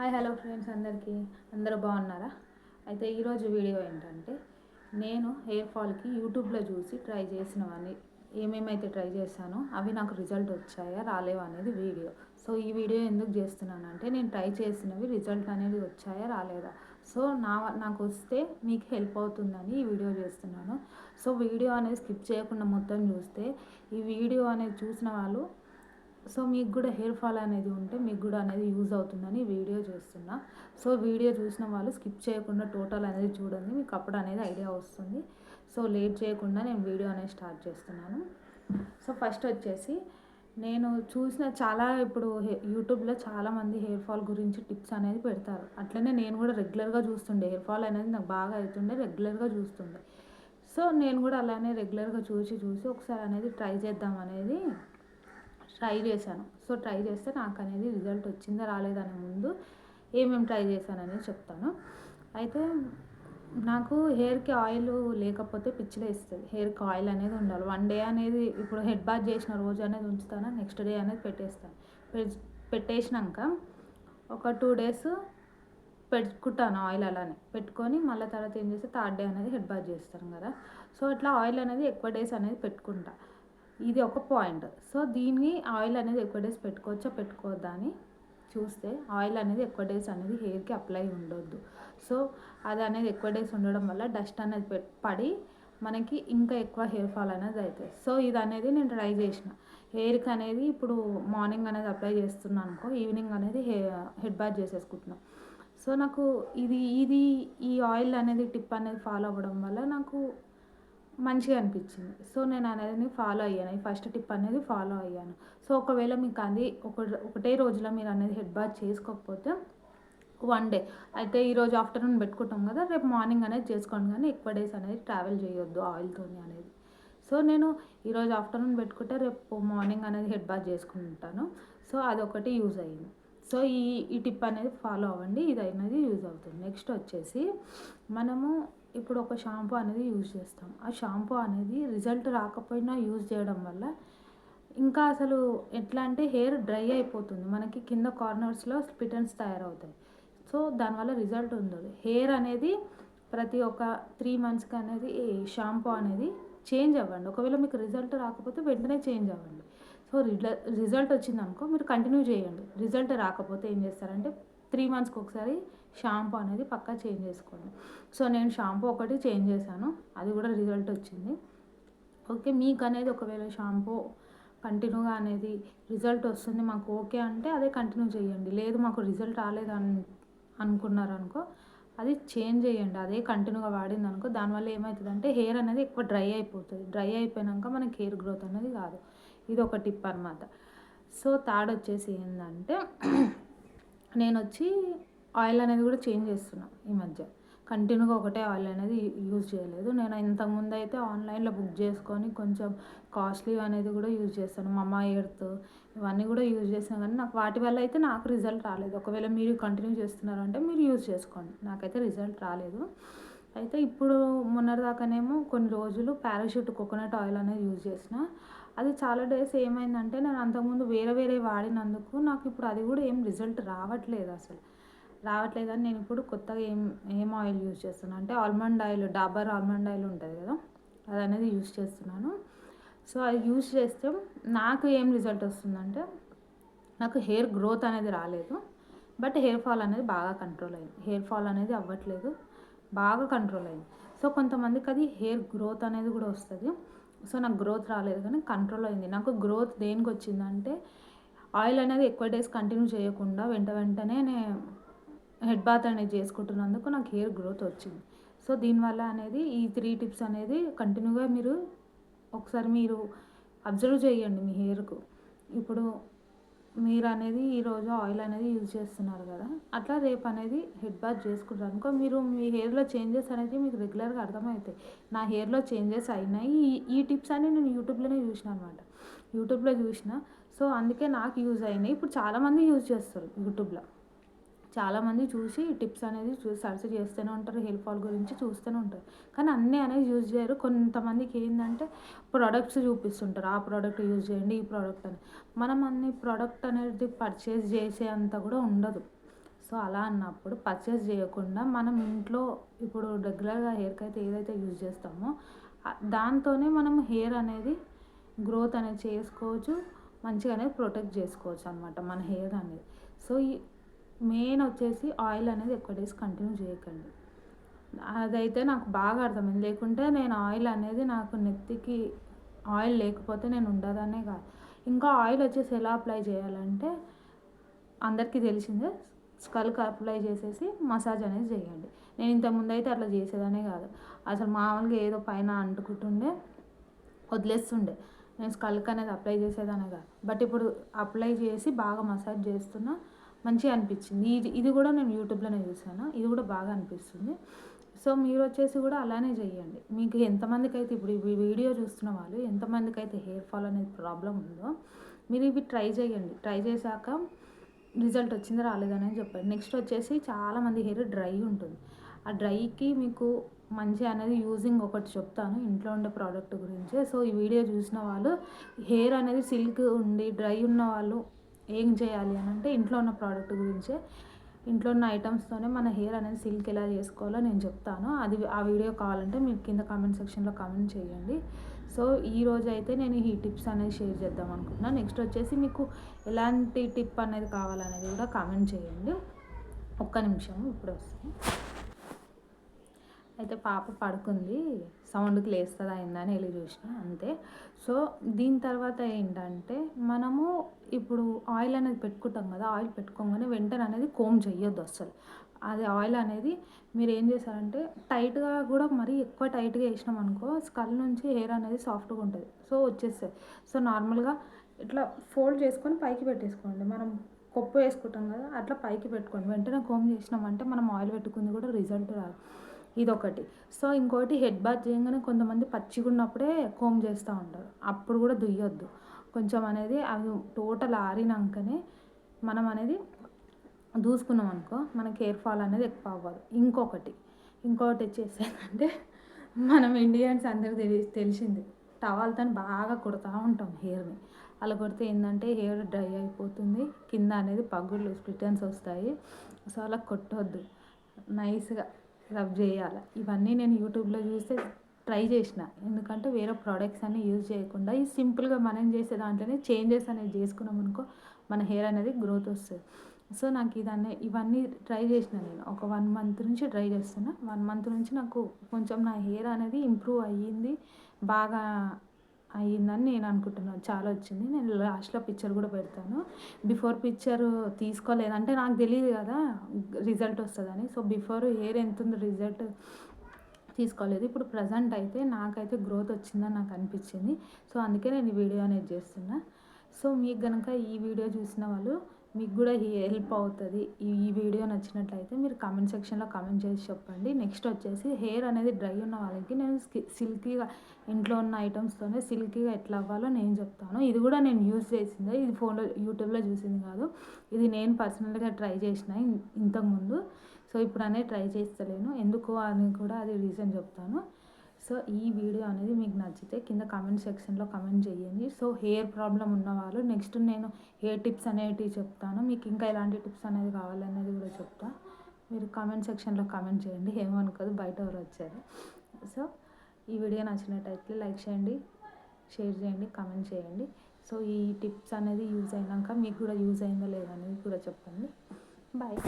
Hi hello friends అందరికీ. అందరూ బాగున్నారా? అయితే ఈరోజు వీడియో ఏంటంటే నేను హెయిర్ ఫాల్కి యూట్యూబ్లో చూసి ట్రై చేసినవన్నీ ఏమేమైతే ట్రై చేశానో అవి నాకు రిజల్ట్ వచ్చాయా రాలేవా అనేది వీడియో. సో ఈ వీడియో ఎందుకు చేస్తున్నానంటే నేను ట్రై చేసినవి రిజల్ట్ అనేది వచ్చాయా రాలేదా? సో నా నాకు వస్తే మీకు హెల్ప్ అవుతుందని ఈ వీడియో చేస్తున్నాను. సో వీడియో అనేది స్కిప్ చేయకుండా మొత్తం చూస్తే ఈ వీడియో అనేది చూసిన వాళ్ళు సో మీకు కూడా హెయిర్ ఫాల్ అనేది ఉంటే మీకు కూడా అనేది యూజ్ అవుతుందని వీడియో చేస్తున్నా. సో వీడియో చూసిన వాళ్ళు స్కిప్ చేయకుండా టోటల్ అనేది చూడండి మీకు అప్పుడు అనేది ఐడియా వస్తుంది. సో లేట్ చేయకుండా నేను వీడియో అనేది స్టార్ట్ చేస్తున్నాను. సో ఫస్ట్ వచ్చేసి నేను చూసిన చాలా ఇప్పుడు హె- యూట్యూబ్లో చాలామంది హెయిర్ ఫాల్ గురించి టిప్స్ అనేది పెడతారు. అట్లనే నేను కూడా రెగ్యులర్గా చూస్తుండే హెయిర్ ఫాల్ అనేది నాకు బాగా అవుతుండే రెగ్యులర్గా చూస్తుండే. సో నేను కూడా అలానే రెగ్యులర్గా చూసి చూసి ఒకసారి అనేది ట్రై చేద్దాం అనేది ట్రై చేశాను. సో ట్రై చేస్తే నాకు అనేది రిజల్ట్ వచ్చిందా రాలేదని ముందు ఏమేమి ట్రై చేశాననేది చెప్తాను. అయితే నాకు హెయిర్కి ఆయిల్ లేకపోతే పిచ్చిలేస్తుంది హెయిర్కి ఆయిల్ అనేది ఉండాలి. వన్ డే అనేది ఇప్పుడు హెడ్ బాత్ చేసిన రోజు అనేది ఉంచుతాను నెక్స్ట్ డే అనేది పెట్టేస్తాను. పెట్టేసినాక ఒక టూ డేస్ పెట్టుకుంటాను ఆయిల్ అలానే. పెట్టుకొని మళ్ళీ తర్వాత ఏం చేస్తే థర్డ్ డే అనేది హెడ్ బాత్ చేస్తాను కదా. సో ఇట్లా ఆయిల్ అనేది ఎక్కువ డేస్ అనేది పెట్టుకుంటా. ఇది ఒక పాయింట్. సో దీన్ని ఆయిల్ అనేది ఎక్కువ డేస్ పెట్టుకోవచ్చా? పెట్టుకోవద్దా అని చూస్తే ఆయిల్ అనేది ఎక్కువ డేస్ అనేది హెయిర్కి అప్లై ఉండొద్దు. సో అది అనేది ఎక్కువ డేస్ ఉండడం వల్ల డస్ట్ అనేది పడి మనకి ఇంకా ఎక్కువ హెయిర్ ఫాల్ అనేది అవుతుంది సో ఇది అనేది నేను ట్రై చేసిన. హెయిర్కి అనేది ఇప్పుడు మార్నింగ్ అనేది అప్లై చేస్తున్నాను అనుకో ఈవినింగ్ అనేది హే హెడ్ బాత్ చేసేసుకుంటున్నాను సో నాకు ఇది ఇది ఈ ఆయిల్ అనేది టిప్ అనేది ఫాలో అవ్వడం వల్ల నాకు మంచిగా అనిపించింది. సో నేను అనేది ఫాలో అయ్యాను. ఈ ఫస్ట్ టిప్ అనేది ఫాలో అయ్యాను. సో ఒకవేళ మీకు అది ఒక ఒకటే రోజులో మీరు అనేది హెడ్ బాత్ చేసుకోకపోతే వన్ డే అయితే ఈరోజు ఆఫ్టర్నూన్ పెట్టుకుంటాం కదా రేపు మార్నింగ్ అనేది చేసుకోండి కానీ ఎక్కువ డేస్ అనేది ట్రావెల్ చేయొద్దు ఆయిల్తో అనేది. సో నేను ఈరోజు ఆఫ్టర్నూన్ పెట్టుకుంటే రేపు మార్నింగ్ అనేది హెడ్ బాత్ చేసుకుంటాను. సో అదొకటి యూజ్ అయ్యింది సో ఈ ఈ టిప్ అనేది ఫాలో అవ్వండి ఇది అనేది యూజ్ అవుతుంది. నెక్స్ట్ వచ్చేసి మనము ఇప్పుడు ఒక షాంపూ అనేది యూజ్ చేస్తాం. ఆ షాంపూ అనేది రిజల్ట్ రాకపోయినా యూజ్ చేయడం వల్ల ఇంకా అసలు ఎట్లా అంటే హెయిర్ డ్రై అయిపోతుంది. మనకి కింద కార్నర్స్లో స్పిటన్స్ తయారవుతాయి. సో దానివల్ల రిజల్ట్ ఉండదు. హెయిర్ అనేది ప్రతి ఒక్క త్రీ మంత్స్కి అనేది షాంపూ అనేది చేంజ్ అవ్వండి. ఒకవేళ మీకు రిజల్ట్ రాకపోతే వెంటనే చేంజ్ అవ్వండి. సో రిజల్ట్ వచ్చింది అనుకో మీరు కంటిన్యూ చేయండి. రిజల్ట్ రాకపోతే ఏం చేస్తారంటే త్రీ మంత్స్కి ఒకసారి షాంపూ అనేది పక్కా చేంజ్ చేసుకోండి. సో నేను షాంపూ ఒకటి చేంజ్ చేశాను అది కూడా రిజల్ట్ వచ్చింది. ఓకే మీకు అనేది ఒకవేళ షాంపూ కంటిన్యూగా అనేది రిజల్ట్ వస్తుంది మాకు ఓకే అంటే అదే కంటిన్యూ చేయండి. లేదు మాకు రిజల్ట్ రాలేదు అన్ అనుకున్నారనుకో అది చేంజ్ చేయండి. అదే కంటిన్యూగా వాడింది అనుకో దానివల్ల ఏమవుతుందంటే హెయిర్ అనేది ఎక్కువ డ్రై అయిపోతుంది. డ్రై అయిపోయాక మనకి హెయిర్ గ్రోత్ అనేది కాదు. ఇది ఒక టిప్ అనమాట సో థర్డ్ వచ్చేసి ఏంటంటే నేను వచ్చి ఆయిల్ అనేది కూడా చేంజ్ చేస్తున్నా ఈ మధ్య. కంటిన్యూగా ఒకటే ఆయిల్ అనేది యూజ్ చేయలేదు. నేను ఇంతకుముందు అయితే ఆన్లైన్లో బుక్ చేసుకొని కొంచెం కాస్ట్లీ అనేది కూడా యూజ్ చేస్తాను. మమ్మా ఎర్త్ ఇవన్నీ కూడా యూజ్ చేసాను కానీ నాకు వాటి వల్ల అయితే నాకు రిజల్ట్ రాలేదు. ఒకవేళ మీరు కంటిన్యూ చేస్తున్నారంటే మీరు యూజ్ చేసుకోండి. నాకైతే రిజల్ట్ రాలేదు. అయితే ఇప్పుడు మొన్నటిదాకానేమో కొన్ని రోజులు పారాషూట్ కోకోనట్ ఆయిల్ అనేది యూజ్ చేసిన అది చాలా డేస్ ఏమైందంటే నేను అంతకుముందు వేరే వేరే వాడినందుకు నాకు ఇప్పుడు అది కూడా ఏం రిజల్ట్ రావట్లేదు అసలు. రావట్లేదు అని నేను ఇప్పుడు కొత్తగా ఏం ఏం ఆయిల్ యూజ్ చేస్తున్నాను. అంటే almond oil Dabur almond oil ఉంటుంది కదా అది అనేది యూజ్ చేస్తున్నాను. సో అది యూజ్ చేస్తే నాకు ఏం రిజల్ట్ వస్తుందంటే నాకు హెయిర్ గ్రోత్ అనేది రాలేదు. బట్ హెయిర్ ఫాల్ అనేది బాగా కంట్రోల్ అయింది. హెయిర్ ఫాల్ అనేది అవ్వట్లేదు బాగా కంట్రోల్ అయింది. సో కొంతమందికి అది హెయిర్ గ్రోత్ అనేది కూడా వస్తుంది. సో నాకు గ్రోత్ రాలేదు కానీ కంట్రోల్ అయింది. నాకు గ్రోత్ దేనికి వచ్చిందంటే ఆయిల్ అనేది ఎక్కువ డేస్ కంటిన్యూ చేయకుండా వెంట వెంటనే నేను హెడ్ బాత్ అనేది చేసుకుంటున్నందుకు నాకు హెయిర్ గ్రోత్ వచ్చింది. సో దీనివల్ల అనేది ఈ త్రీ టిప్స్ అనేది కంటిన్యూగా మీరు ఒకసారి మీరు అబ్జర్వ్ చేయండి మీ హెయిర్కు ఇప్పుడు మీరు అనేది ఈరోజు ఆయిల్ అనేది యూజ్ చేస్తున్నారు కదా. అట్లా రేపు అనేది హెడ్ బాత్ చేసుకుంటారు. అనుకో మీరు మీ హెయిర్లో చేంజెస్ అనేది మీకు రెగ్యులర్గా అర్థమవుతాయి. నా హెయిర్లో చేంజెస్ అయినాయి. ఈ- ఈ టిప్స్ అన్ని నేను యూట్యూబ్లోనే చూసిన అనమాట యూట్యూబ్లో చూసిన. సో అందుకే నాకు యూజ్ అయినాయి. ఇప్పుడు చాలామంది యూజ్ చేస్తారు యూట్యూబ్లో చాలామంది చూసి టిప్స్ అనేది సర్చ్ చేస్తూనే ఉంటారు హెయిర్ ఫాల్ గురించి చూస్తూనే ఉంటారు. కానీ అన్నీ అనేది యూజ్ చేయరు. కొంతమందికి ఏంటంటే ప్రోడక్ట్స్ చూపిస్తుంటారు. ఆ ప్రోడక్ట్ యూజ్ చేయండి ఈ ప్రోడక్ట్ అని. మనం అన్ని ప్రోడక్ట్ అనేది పర్చేస్ చేసే అంత కూడా ఉండదు. సో అలా అన్నప్పుడు పర్చేస్ చేయకుండా మనం ఇంట్లో ఇప్పుడు రెగ్యులర్గా హెయిర్కి అయితే ఏదైతే యూజ్ చేస్తామో దాంతోనే మనం హెయిర్ అనేది గ్రోత్ అనేది చేసుకోవచ్చు. మంచిగానే ప్రొటెక్ట్ చేసుకోవచ్చు అనమాట మన హెయిర్ అనేది. సో ఈ మెయిన్ వచ్చేసి ఆయిల్ అనేది ఎక్కువ డేస్ కంటిన్యూ చేయకండి. అదైతే నాకు బాగా అర్థమైంది. లేకుంటే నేను ఆయిల్ అనేది నాకు నెత్తికి ఆయిల్ లేకపోతే నేను ఉండదనే కాదు. ఇంకా ఆయిల్ వచ్చేసి ఎలా అప్లై చేయాలంటే అందరికీ తెలిసిందే స్కల్కి అప్లై చేసేసి మసాజ్ అనేది చేయండి. నేను ఇంతకుముందు అయితే అట్లా చేసేదనే కాదు. అసలు మామూలుగా ఏదో పైన అంటుకుంటుండే వదిలేస్తుండే. నేను స్కల్క్ అనేది అప్లై చేసేదానే కాదు. బట్ ఇప్పుడు అప్లై చేసి బాగా మసాజ్ చేస్తున్నా మంచిగా అనిపించింది. ఇది ఇది కూడా నేను యూట్యూబ్లోనే చూసాను ఇది కూడా బాగా అనిపిస్తుంది. సో మీరు వచ్చేసి కూడా అలానే చేయండి మీకు ఎంతమందికి అయితే ఇప్పుడు ఈ వీడియో చూస్తున్న వాళ్ళు ఎంతమందికి అయితే హెయిర్ ఫాల్ అనేది ప్రాబ్లం ఉందో మీరు ఇవి ట్రై చేయండి ట్రై చేశాక రిజల్ట్ వచ్చింది రాలేదని చెప్పండి. నెక్స్ట్ వచ్చేసి చాలామంది హెయిర్ డ్రై ఉంటుంది. ఆ డ్రైకి మీకు మంచి అనేది యూజింగ్ ఒకటి చెప్తాను. ఇంట్లో ఉండే ప్రోడక్ట్ గురించి. సో ఈ వీడియో చూసిన వాళ్ళు హెయిర్ అనేది సిల్క్ ఉండి డ్రై ఉన్న వాళ్ళు ఏం చేయాలి అని అంటే ఇంట్లో ఉన్న ప్రోడక్ట్ గురించే. ఇంట్లో ఉన్న ఐటమ్స్తోనే మన హెయిర్ అనేది సిల్క్ ఎలా చేసుకోవాలో నేను చెప్తాను. అది ఆ వీడియో కావాలంటే మీరు కింద కామెంట్ సెక్షన్లో కామెంట్ చేయండి. సో ఈ రోజు అయితే నేను ఈ టిప్స్ అనేది షేర్ చేద్దాం అనుకుంటున్నాను నెక్స్ట్ వచ్చేసి మీకు ఎలాంటి టిప్ అనేది కావాలనేది కూడా కామెంట్ చేయండి. ఒక్క నిమిషం ఇప్పుడు వస్తాను. అయితే పాప పడుకుంది. సౌండ్కి లేస్తుందా అయిందని వెళ్ళి చూసిన అంతే. సో దీని తర్వాత ఏంటంటే మనము ఇప్పుడు ఆయిల్ అనేది పెట్టుకుంటాం కదా ఆయిల్ పెట్టుకోగానే వెంటనే అనేది కోమ్ చెయ్యొద్దు అసలు అది ఆయిల్ అనేది మీరు ఏం చేశారంటే టైట్గా కూడా మరీ ఎక్కువ టైట్గా వేసినాం అనుకో స్కల్ నుంచి హెయిర్ అనేది సాఫ్ట్గా ఉంటుంది. సో వచ్చేస్తాయి సో నార్మల్గా ఇట్లా ఫోల్డ్ చేసుకొని పైకి పెట్టేసుకోండి. మనం కొప్పు వేసుకుంటాం కదా అట్లా పైకి పెట్టుకోండి. వెంటనే కోమ్ చేసినామంటే మనం ఆయిల్ పెట్టుకుంది కూడా రిజల్ట్ రాదు. ఇదొకటి. సో ఇంకోటి హెడ్ బాత్ చేయగానే కొంతమంది పచ్చిగా ఉన్నప్పుడే కోమ్ చేస్తూ ఉంటారు. అప్పుడు కూడా దుయ్యొద్దు. కొంచెం అనేది అవి టోటల్ ఆరినాకనే మనం అనేది దూసుకున్నాం అనుకో మనకి హెయిర్ ఫాల్ అనేది ఎక్కువ అవ్వదు. ఇంకొకటి ఇంకొకటి వచ్చేసి ఏంటంటే మనం ఇండియన్స్ అందరికి తెలి తెలిసింది. టవాల్తో బాగా కొడతా ఉంటాం హెయిర్ని అలా కొడితే ఏంటంటే హెయిర్ డ్రై అయిపోతుంది. కింద అనేది పగుళ్ళు స్ప్లిటన్స్ వస్తాయి. సో అలా కొట్టొద్దు. నైస్గా రబ్ చేయాలి. ఇవన్నీ నేను యూట్యూబ్లో చూస్తే ట్రై చేసిన. ఎందుకంటే వేరే ప్రోడక్ట్స్ అన్నీ యూజ్ చేయకుండా ఈ సింపుల్గా మనం చేసే దాంట్లోనే చేంజెస్ అనేది చేసుకున్నాం అనుకో మన హెయిర్ అనేది గ్రోత్ వస్తుంది. సో నాకు ఇదన్నీ ఇవన్నీ ట్రై చేసిన నేను. ఒక వన్ మంత్ నుంచి ట్రై చేస్తున్నా. వన్ మంత్ నుంచి నాకు కొంచెం నా హెయిర్ అనేది ఇంప్రూవ్ అయ్యింది. బాగా అయ్యిందని నేను అనుకుంటున్నాను. చాలా వచ్చింది. నేను లాస్ట్లో పిక్చర్ కూడా పెడతాను. బిఫోర్ పిక్చర్ తీసుకోలేదు. అంటే నాకు తెలియదు కదా రిజల్ట్ వస్తుందని. సో బిఫోర్ హెయిర్ ఎంత ఉంది రిజల్ట్ తీసుకోలేదు. ఇప్పుడు ప్రజెంట్ అయితే నాకైతే గ్రోత్ వచ్చిందని నాకు అనిపించింది. సో అందుకే నేను ఈ వీడియో అనేది చేస్తున్నా. సో మీకు కనుక ఈ వీడియో చూసిన వాళ్ళు మీకు కూడా హెల్ప్ అవుతుంది. ఈ వీడియో నచ్చినట్లయితే మీరు కామెంట్ సెక్షన్లో కామెంట్ చేసి చెప్పండి. నెక్స్ట్ వచ్చేసి హెయిర్ అనేది డ్రై ఉన్న వాళ్ళకి నేను సిల్కీగా ఇంట్లో ఉన్న ఐటమ్స్తోనే సిల్కీగా ఎట్లా అవ్వాలో నేను చెప్తాను. ఇది కూడా నేను యూజ్ చేసిందే. ఇది ఫోన్లో యూట్యూబ్లో చూసింది కాదు. ఇది నేను పర్సనల్గా ట్రై చేసిన ఇంతకుముందు. సో ఇప్పుడు అనేది ట్రై చేస్తలేను. ఎందుకు అని కూడా అది రీజన్ చెప్తాను. సో ఈ వీడియో అనేది మీకు నచ్చితే కింద కామెంట్ సెక్షన్లో కమెంట్ చేయండి. సో హెయిర్ ప్రాబ్లం ఉన్నవాళ్ళు నెక్స్ట్ నేను హెయిర్ టిప్స్ అనేటివి చెప్తాను. మీకు ఇంకా ఎలాంటి టిప్స్ అనేది కావాలనేది కూడా చెప్తా. మీరు కామెంట్ సెక్షన్లో కమెంట్ చేయండి. ఏమనుకోదు బయట ఎవరు వచ్చారు. సో ఈ వీడియో నచ్చినట్టయితే లైక్ చేయండి షేర్ చేయండి కమెంట్ చేయండి. సో ఈ టిప్స్ అనేది యూజ్ అయినాక మీకు కూడా యూజ్ అయిందో లేదో అనేది కూడా చెప్పండి. బాయ్